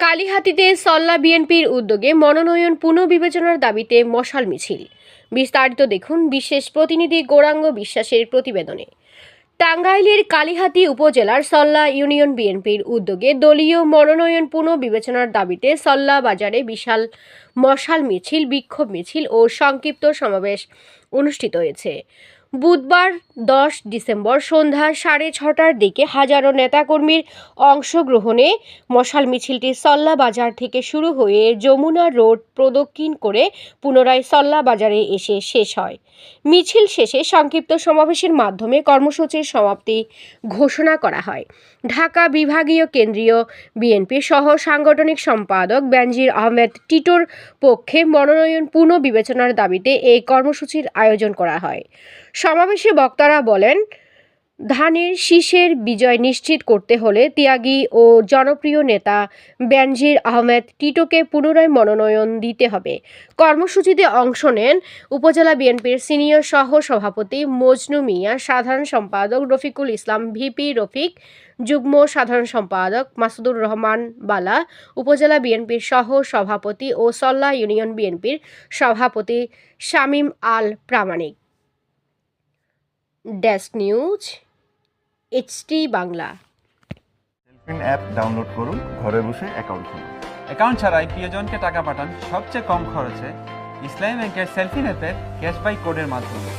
কালীহাতিতে সল্লা বিএনপির উদ্যোগে মনোনয়ন পুনর্বিবেচনার দাবিতে মশাল মিছিল। বিস্তারিত দেখুন বিশেষ প্রতিনিধি গৌরাঙ্গ বিশ্বাসের প্রতিবেদনে। টাঙ্গাইলের কালীহাতি উপজেলার সল্লা ইউনিয়ন বিএনপির উদ্যোগে দলীয় মনোনয়ন পুনর্বিবেচনার দাবিতে সল্লা বাজারে বিশাল মশাল মিছিল, বিক্ষোভ মিছিল ও সংক্ষিপ্ত সমাবেশ অনুষ্ঠিত হয়েছে। বুধবার দশ ডিসেম্বর সন্ধ্যা সাড়ে ছটার দিকে হাজারো নেতাকর্মীর অংশগ্রহণে মশাল মিছিলটি সল্লা বাজার থেকে শুরু হয়ে যমুনা রোড প্রদক্ষিণ করে পুনরায় সল্লা বাজারে এসে শেষ হয়। মিছিল শেষে সংক্ষিপ্ত সমাবেশের মাধ্যমে কর্মসূচির সমাপ্তি ঘোষণা করা হয়। ঢাকা বিভাগীয় কেন্দ্রীয় বিএনপি সহ সাংগঠনিক সম্পাদক বেনজির আহমেদ টিটোর পক্ষে মনোনয়ন পুনর্বিবেচনার দাবিতে এই কর্মসূচির আয়োজন করা হয়। সমাবেশে বক্তারা বলেন, ধানের শীষের বিজয় নিশ্চিত করতে হলে ত্যাগী ও জনপ্রিয় নেতা বেনজির আহমেদ টিটোকে পুনরায় মনোনয়ন দিতে হবে। কর্মসূচিতে অংশ নেন উপজেলা বিএনপির সিনিয়র সহ সভাপতি মজনু মিয়া, সাধারণ সম্পাদক রফিকুল ইসলাম, ভিপি রফিক, যুগ্ম সাধারণ সম্পাদক মাসুদুর রহমান বালা, উপজেলা বিএনপির সহ সভাপতি ও সল্লা ইউনিয়ন বিএনপির সভাপতি Shamim Al Pramanik. Desk news HT Bangla. Selfin app download করুন ঘরে বসে অ্যাকাউন্ট খুলুন। অ্যাকাউন্ট ছাড়াই প্রিয়জনকে টাকা পাঠান সবচেয়ে কম খরচে ইসলামী ব্যাংকের সেলফি অ্যাপের ক্যাশবাই কোডের মাধ্যমে।